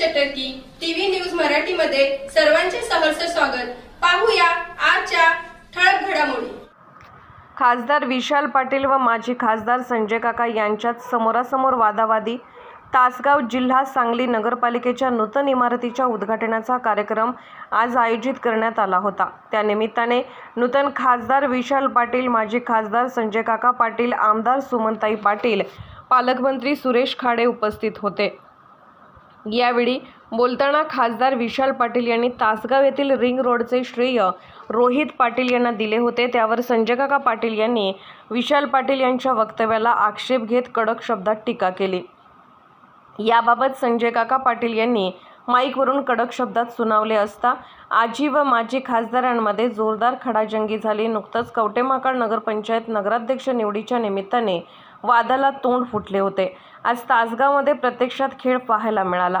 चटर्की TV news मराठीमध्ये सर्वांचे सहर्ष स्वागत. पाहूया आजच्या ठळक घडामोडी. खासदार विशाल पाटील व माजी खासदार संजय काका यांच्यात समोरासमोर वादावादी. तासगाव जिल्हा सांगली नगरपालिकेच्या नूतन इमारतीच्या उद्घाटनाचा कार्यक्रम आज आयोजित करण्यात आला होता. त्यानिमित्ताने नूतन खासदार विशाल पाटील माजी खासदार संजय काका पाटील आमदार सुमनताई पाटील पालकमंत्री सुरेश खाडे उपस्थित होते. यावेळी बोलताना खासदार विशाल पाटील यांनी तासगाव येथील रिंग रोडचे श्रेय रोहित पाटील यांना दिले होते. त्यावर संजय काका पाटील यांनी विशाल पाटील यांच्या वक्तव्याला आक्षेप घेत कडक शब्दात टीका केली. याबाबत संजय काका पाटील यांनी माईकवरून कडक शब्दात सुनावले असता आजी व माजी खासदारांमध्ये जोरदार खडाजंगी झाली. नुकतंच कवटेमाकाळ नगरपंचायत नगराध्यक्ष निवडीच्या निमित्ताने वादाला तोंड फुटले होते. आज तासगावमध्ये प्रत्यक्षात खेळ पाहायला मिळाला.